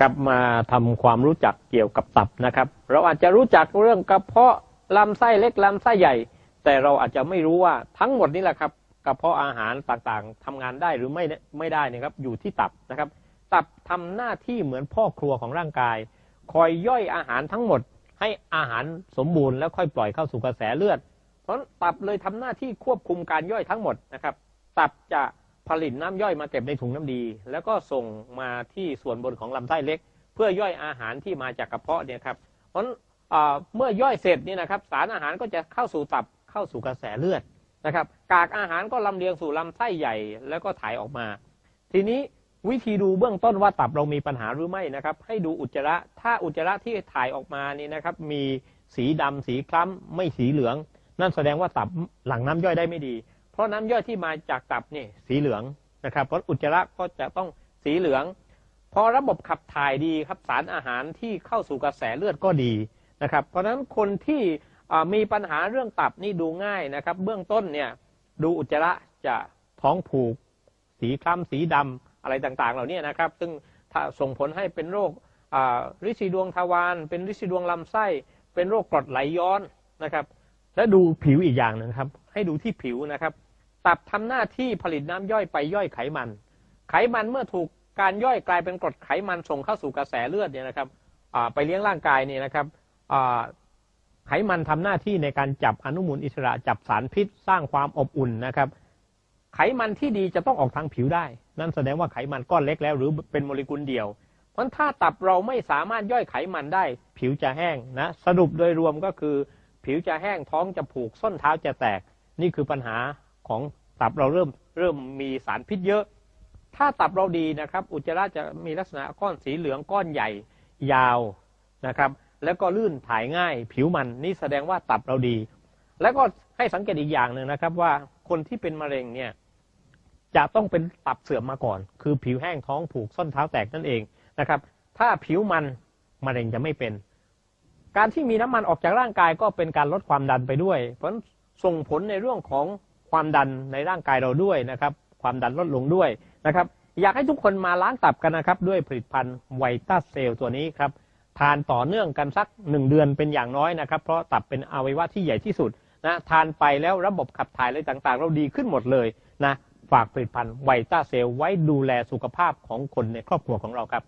ครับมาทำความรู้จักเกี่ยวกับตับนะครับ เราอาจจะรู้จักเรื่องกระเพาะลำไส้เล็กลำไส้ใหญ่ แต่เราอาจจะไม่รู้ว่าทั้งหมดนี้แหละครับกระเพาะอาหารต่างๆทำงานได้หรือไม่ไม่ได้นะครับอยู่ที่ตับนะครับ ตับทำหน้าที่เหมือนพ่อครัวของร่างกาย คอยย่อยอาหารทั้งหมด ให้อาหารสมบูรณ์แล้วค่อยปล่อยเข้าสู่กระแสเลือด เพราะตับเลยทำหน้าที่ควบคุมการย่อยทั้งหมดนะครับ ตับจะ ผลิตน้ำย่อยมาเก็บในถุงน้ำดี แล้วก็ส่งมาที่ส่วนบนของลำไส้เล็ก เพื่อย่อยอาหารที่มาจากกระเพาะเนี่ยครับเพราะเมื่อย่อยเสร็จนี่นะครับ สารอาหารก็จะเข้าสู่ตับเข้าสู่กระแสเลือดนะครับ กากอาหารก็ลำเลียงสู่ลำไส้ใหญ่แล้วก็ถ่ายออกมา ทีนี้วิธีดูเบื้องต้นว่าตับเรามีปัญหาหรือไม่นะครับ ให้ดูอุจจาระ ถ้าอุจจาระที่ถ่ายออกมานี่นะครับ มีสีดำสีคล้ำไม่สีเหลือง นั่นแสดงว่าตับหลั่งน้ำย่อยได้ไม่ดี เพราะน้ำย่อยที่มาจากตับนี่สีเหลืองนะครับ เพราะอุจจาระก็จะต้องสีเหลือง พอระบบขับถ่ายดีครับสารอาหารที่เข้าสู่กระแสเลือดก็ดีนะครับ เพราะฉะนั้นคนที่มีปัญหาเรื่องตับนี่ดูง่ายนะครับ เบื้องต้นเนี่ยดูอุจจาระจะท้องผูก สีคล้ำสีดำอะไรต่างๆ เหล่านี้นะครับ ซึ่งส่งผลให้เป็นโรคริดสีดวงทวารเป็นริดสีดวงลำไส้ เป็นโรคกรดไหลย้อนนะครับ และดูผิวอีกอย่างนึงครับ ให้ดูที่ผิวนะครับ ตับทำหน้าที่ผลิตน้ำย่อยไปย่อยไขมัน ไขมันเมื่อถูกการย่อยกลายเป็นกรดไขมันส่งเข้าสู่กระแสเลือดเนี่ยนะครับไปเลี้ยงร่างกายเนี่ยนะครับไขมันทำหน้าที่ในการจับอนุมูลอิสระจับสารพิษ สร้างความอบอุ่นนะครับ ไขมันที่ดีจะต้องออกทางผิวได้ นั่นแสดงว่าไขมันก้อนเล็กแล้ว หรือเป็นโมเลกุลเดียว เพราะถ้าตับเราไม่สามารถย่อยไขมันได้ ผิวจะแห้งนะสรุปโดยรวมก็คือ ผิวจะแห้งท้องจะผูกส้นเท้าจะแตก นี่คือปัญหาของตับเราเริ่มเริ่มมีสารพิษเยอะ ถ้าตับเราดีนะครับ อุจจาระจะมีลักษณะก้อนสีเหลืองก้อนใหญ่ยาวนะครับ แล้วก็ลื่นถ่ายง่าย ผิวมันนี่แสดงว่าตับเราดี แล้วก็ให้สังเกตอีกอย่างหนึ่งนะครับ ว่าคนที่เป็นมะเร็งเนี่ยจะต้องเป็นตับเสื่อมมาก่อน คือผิวแห้งท้องผูกส้นเท้าแตกนั่นเองนะครับ ถ้าผิวมันมะเร็งจะไม่เป็น การที่มีน้ำมันออกจากร่างกายก็เป็นการลดความดันไปด้วย เพราะส่งผลในเรื่องของความดันในร่างกายเราด้วยนะครับ ความดันลดลงด้วยนะครับ อยากให้ทุกคนมาล้างตับกันนะครับ ด้วยผลิตภัณฑ์ไวต้าเซลตัวนี้ครับทานต่อเนื่องกันสักหนึ่งเดือนเป็นอย่างน้อยนะครับ เพราะตับเป็นอวัยวะที่ใหญ่ที่สุดนะทานไปแล้วระบบขับถ่ายอะไรต่างๆ เราดีขึ้นหมดเลยนะฝากผลิตภัณฑ์ไวต้าเซลไว้ดูแลสุขภาพของคนในครอบครัวของเราครับ